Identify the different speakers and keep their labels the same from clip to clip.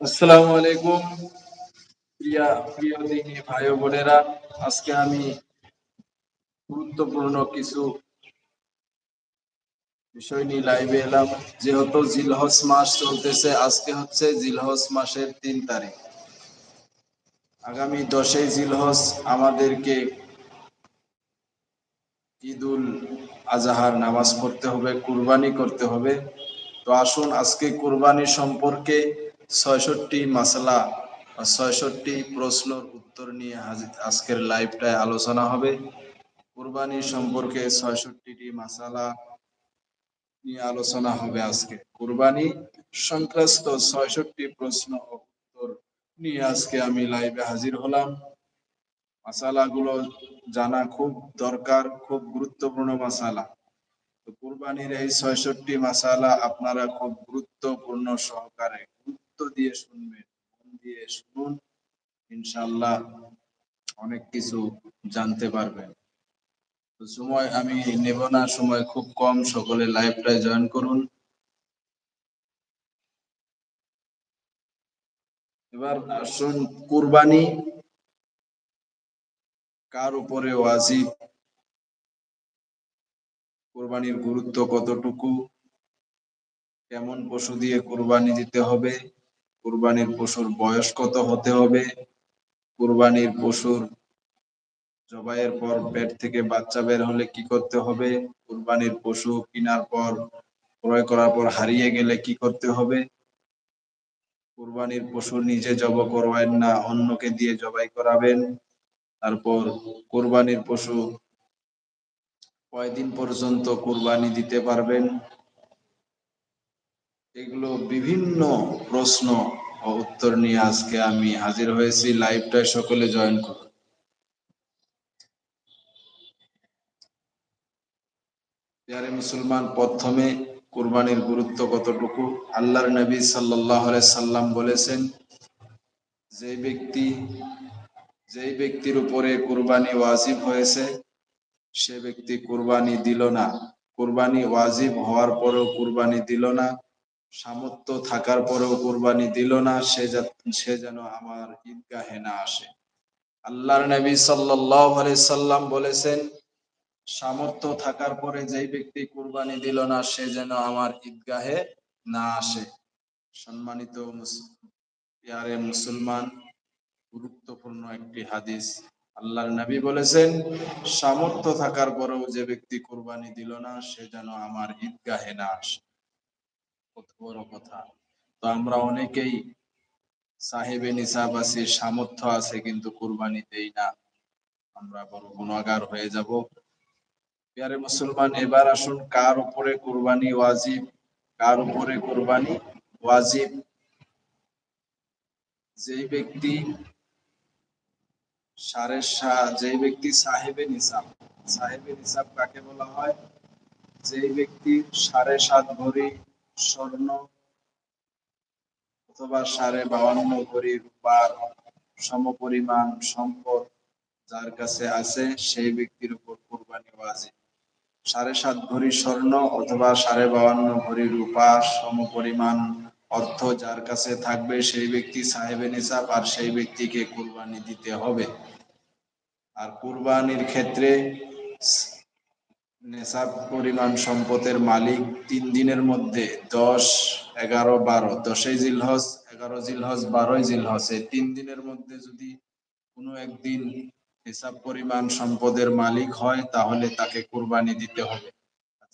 Speaker 1: আসসালামু আলাইকুম, প্রিয়া, প্রিয় দিনী ভাই বোনেরা। আজকে আমি গুরুত্বপূর্ণ কিছু বিষয় নিয়ে লাইভে এলাম। যেহেতু জিলহজ মাস চলতেছে, আজকে হচ্ছে জিলহজ মাসের তিন তারিখ। আগামী দশই জিলহজ আমাদেরকে ঈদুল আজাহার নামাজ পড়তে হবে, কুরবানি করতে হবে। তো আসুন, আজকে কুরবানি সম্পর্কে ছয়ষট্টি মাসালা ছয়ষট্টি প্রশ্নর উত্তর নিয়ে আজকের লাইভটায় আলোচনা হবে। কুরবানি সম্পর্কে ছয়ষট্টিটি মাসালা নিয়ে আলোচনা হবে আজকে। কুরবানি সংক্রান্ত ছয়ষট্টি প্রশ্ন উত্তর নিয়ে আজকে আমি লাইভে হাজির হলাম। মাসালাগুলো জানা খুব দরকার, খুব গুরুত্বপূর্ণ মাসালা। তো কুরবানির এই ছয়ষট্টি মাসালা আপনারা খুব গুরুত্বপূর্ণ সহকারে গুরুত্ব দিয়ে শুনবেন, মন দিয়ে শুনুন। ইনশাল্লাহ অনেক কিছু জানতে পারবেন। সময় আমি নেব না, সময় খুব কম, সকলে লাইভটায় জয়েন করুন। এবার আসুন কুরবানি কার উপরে ওয়াজিব? কোরবানির গুরুত্ব কতটুকু? কেমন পশু দিয়ে কোরবানি দিতে হবে? কোরবানির পশুর বয়স কত হতে হবে? কোরবানির পশুর জবাইয়ের পর পেট থেকে বাচ্চা বের হলে কি করতে হবে? কোরবানির পশু কেনার পর, ক্রয় করার পর হারিয়ে গেলে কি করতে হবে? কোরবানির পশু নিজে জব করবেন না, অন্যকে দিয়ে জবাই করাবেন? তারপর কোরবানির পশু কয়দিন পর্যন্ত কোরবানি দিতে পারবেন? এগুলো বিভিন্ন প্রশ্ন ও উত্তর নিয়ে আজকে আমি হাজির হয়েছি। লাইভটায় সকলে জয়েন করুন। মুসলমান, প্রথমে কোরবানির গুরুত্ব কতটুকু? আল্লাহর নবী সাল্লাহ সাল্লাম বলেছেন, যে ব্যক্তি যেই ব্যক্তির উপরে কোরবানি ওয়াজিব হয়েছে, সে ব্যক্তি কোরবানি দিল না। কোরবানি ওয়াজিব হওয়ার পরেও কোরবানি দিল না, সামর্থ্য থাকার পরেও কোরবানি দিল না, সে সে যেন আমার ঈদগাহে না আসে। আল্লাহর নবী সাল্লাহ সাল্লাম বলেছেন, সামর্থ্য থাকার পরে যেই ব্যক্তি কোরবানি দিল না, সে যেন আমার ঈদগাহে না আসে। সম্মানিত ইয়ারে মুসলমান গুরুত্বপূর্ণ একটি হাদিস। আল্লাহর নবী বলেছেন, সামর্থ্য থাকার পরেও যে ব্যক্তি কোরবানি দিল না, সে যেন আমার ঈদগাহে না আসে। কত বড় কথা। তো আমরা অনেকেই সাহেবে নিসাব আছি, সামর্থ্য আছে, কিন্তু কোরবানি দেই না। আমরা বড় গুণাগার হয়ে যাব। প্যারে মুসলমান, এবার আসুন কার উপরে কোরবানি ওয়াজিব, কার উপরে কোরবানি ওয়াজিব? যেই ব্যক্তি সাড়ে যেই ব্যক্তি সাহেবে নিসাব সাহেবে নিসাব কাকে বলা হয়? ব্যক্তি সাড়ে সাত ভরি স্বর্ণ অথবা সাড়ে ভরি রূপার সমপরিমাণ সম্পদ যার কাছে আছে, সেই ব্যক্তির উপর কোরবানি ওয়াজিব। সাড়ে সাত ভরি স্বর্ণ অথবা সাড়ে বাউন্ন ভরি রূপা সমপরিমাণ অর্থ যার কাছে থাকবে সেই ব্যক্তি সাহেবে নিসাব, আর সেই ব্যক্তিকে কোরবানি দিতে হবে। আর কুরবানির ক্ষেত্রে নেশাব পরিমাণ সম্পদের মালিক তিন দিনের মধ্যে দশ, এগারো, বারো, দশই জিলহজ, এগারো জিলহজ, বারোই জিলহজ। এই তিন দিনের মধ্যে যদি কোনো একদিন হিসাব পরিমাণ সম্পদের মালিক হয়, তাহলে তাকে কুরবানি দিতে হবে।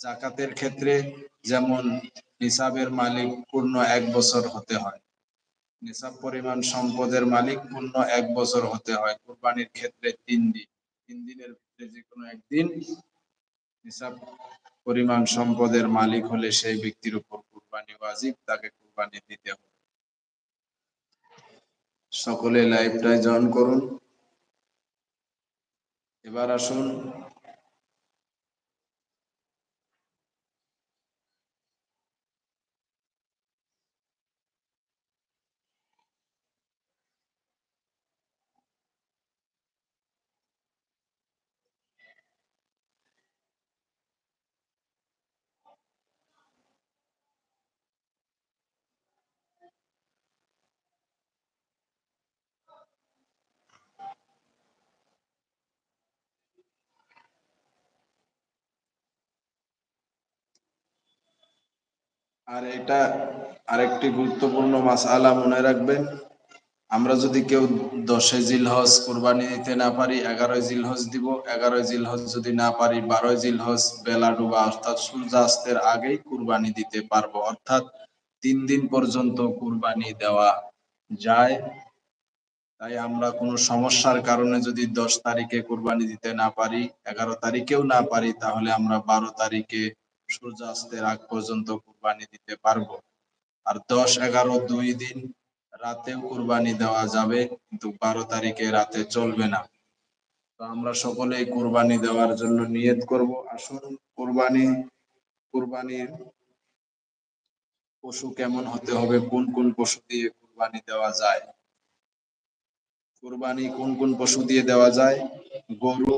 Speaker 1: জাকাতের ক্ষেত্রে যেমন নিসাবের মালিক পূর্ণ এক বছর হতে হয়। নিসাব পরিমাণ সম্পদের মালিক পূর্ণ এক বছর হতে হয়, কুরবানির ক্ষেত্রে তিন দিন। তিন দিনের ভিতরে যে কোনো একদিন নিসাব পরিমাণ সম্পদের মালিক হলে সেই ব্যক্তির উপর কুরবানি ওয়াজিব, তাকে কুরবানি দিতে হবে। সকলে লাইভটায় জয়েন করুন। এবার আসুন আর এটা আরেকটি গুরুত্বপূর্ণ মাসআলা মনে রাখবেন। আমরা যদি কেউ দশে জিলহজ কোরবানি দিতে না পারি, এগারোই জিলহজ দিব। এগারোই জিলহজ যদি না পারি, বারোই জিলহজ বেলা ডুবা, অর্থাৎ সূর্যাস্তের আগেই কুরবানি দিতে পারব। অর্থাৎ তিন দিন পর্যন্ত কুরবানি দেওয়া যায়। তাই আমরা কোনো সমস্যার কারণে যদি দশ তারিখে কুরবানি দিতে না পারি, এগারো তারিখেও না পারি, তাহলে আমরা বারো তারিখে সূর্যাস্তের আগ পর্যন্ত কুরবানি দিতে পারব। আর দশ, এগারো, দুই দিন রাতেও কুরবানি দেওয়া যাবে, কিন্তু বারো তারিখে রাতে চলবে না। তো আমরা সকলেই কুরবানি দেওয়ার জন্য নিয়ত করব। আসুন, কুরবানি, কুরবানির পশু কেমন হতে হবে? কোন কোন পশু দিয়ে কুরবানি দেওয়া যায়? কুরবানি কোন কোন পশু দিয়ে দেওয়া যায়? গরু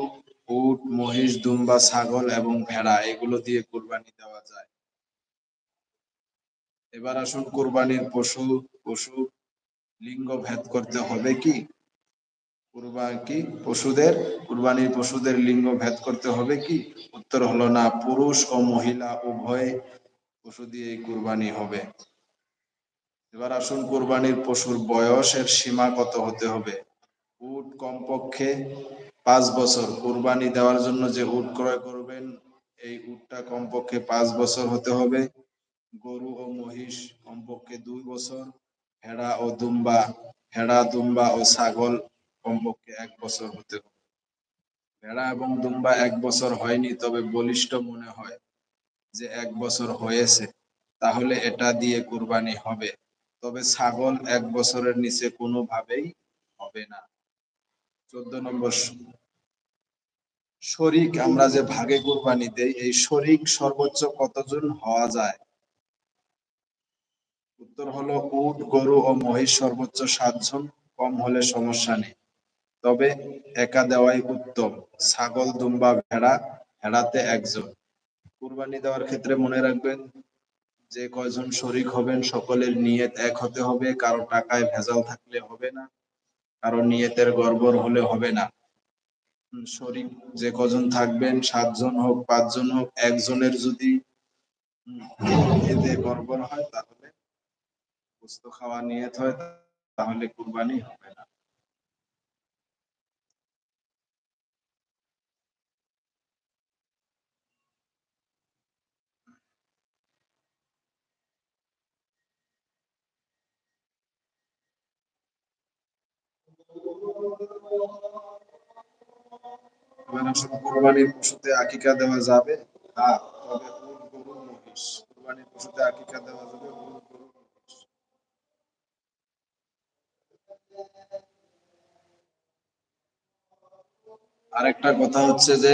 Speaker 1: উট, মহিষ, দুম্বা, ছাগল এবং ভেড়া, এগুলো দিয়ে কুরবানি দেওয়া যায়। এবার আসুন কুরবানির পশু পশু লিঙ্গ ভেদ করতে হবে কি? কুরবা, কি? পশুদের, কুরবানির পশুদের লিঙ্গ ভেদ করতে হবে কি? উত্তর হলো না, পুরুষ ও মহিলা উভয় পশু দিয়ে কুরবানি হবে। এবার আসুন কুরবানির পশুর বয়সের সীমা কত হতে হবে? উট কমপক্ষে পাঁচ বছর কুরবানি দেওয়ার জন্য যে উট ক্রয় করবেন, এই উটটা কমপক্ষে পাঁচ বছর হতে হবে। গরু ও মহিষ কমপক্ষে দুই বছর, ভেড়া ও দুম্বা, ভেড়া, দুম্বা ও ছাগল কমপক্ষে এক বছর হতে হবে। ভেড়া এবং দুম্বা এক বছর হয়নি, তবে বলিষ্ঠ মনে হয় যে এক বছর হয়েছে, তাহলে এটা দিয়ে কুরবানি হবে। তবে ছাগল এক বছরের নিচে কোনোভাবেই হবে না। চোদ্দ নম্বর শরিক আমরা যে ভাগে কুরবানি দেই, এই শরিক সর্বোচ্চ কতজন হওয়া যায়? উত্তর হলো উট, গরু ও মহিষ সর্বোচ্চ সাতজন, কম হলে সমস্যা নেই। তবে একা দেওয়াই উত্তম। ছাগল, দুম্বা, ভেড়া, ভেড়াতে একজন। কুরবানি দেওয়ার ক্ষেত্রে মনে রাখবেন, যে কয়জন শরিক হবেন, সকলের নিয়ত এক হতে হবে, কারও টাকায় ভেজাল থাকলে হবে না, কারও নিয়তের গড়বড় হলে হবে না। শরিক যে কজন থাকবেন, সাতজন হোক, পাঁচজন হোক, একজনের যদি এতে গড়বড় হয়, তাহলে গোস্ত খাওয়া নিয়ত হয়, তাহলে কুরবানি হবে না। কোরবানির পশুতে আকিকা দেওয়া যাবে। তবে উট গরু মহিষ? কোরবানির পশুতে আকিকা দেওয়া যাবে আরেকটা কথা হচ্ছে যে,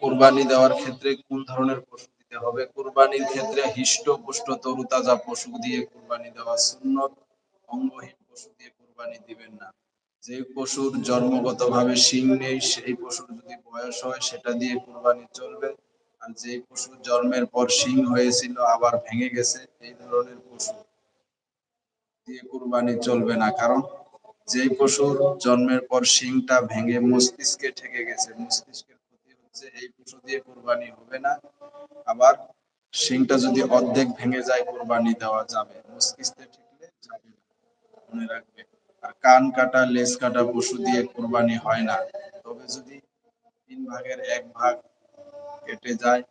Speaker 1: কোরবানি দেওয়ার ক্ষেত্রে কোন ধরনের পশু দিতে হবে? কোরবানির ক্ষেত্রে হিষ্ট, পুষ্ট তরুতাজা পশু দিয়ে কোরবানি দেওয়া সুন্নত, অঙ্গহীন পশু দিয়ে কোরবানি দিবেন না। যে পশুর জন্মগতভাবে শিং নেই, সেই পশুর যদি বয়স হয়, সেটা দিয়ে কুরবানি চলবে। আর যে পশুর জন্মের পর শিং হয়েছিল, আবার ভেঙে গেছে, এই ধরনের পশু দিয়ে কুরবানি চলবে না। কারণ যে পশুর জন্মের পর শিংটা ভেঙে মস্তিষ্কে ঠেকে গেছে, মস্তিষ্কের ক্ষতি হচ্ছে, এই পশু দিয়ে কুরবানি হবে না। আবার শিংটা যদি অর্ধেক ভেঙে যায়, কুরবানি দেওয়া যাবে, মস্তিষ্কে ঠেকলে যাবে মনে রাখবে। কান কাটা, লেজ কাটা পশু দিয়ে কুরবানি হয় না। তবে যদি তিন ভাগের এক ভাগ কেটে যায়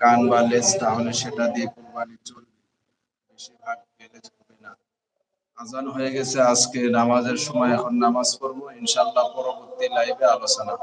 Speaker 1: কান বা লেজ, তাহলে সেটা দিয়ে কোরবানি চলবে। বেশি ভাগ গেলে চলবে না। আজান হয়ে গেছে, আজকে নামাজের সময় এখন নামাজ পড়ব ইনশাল্লাহ পরবর্তী লাইভে আলোচনা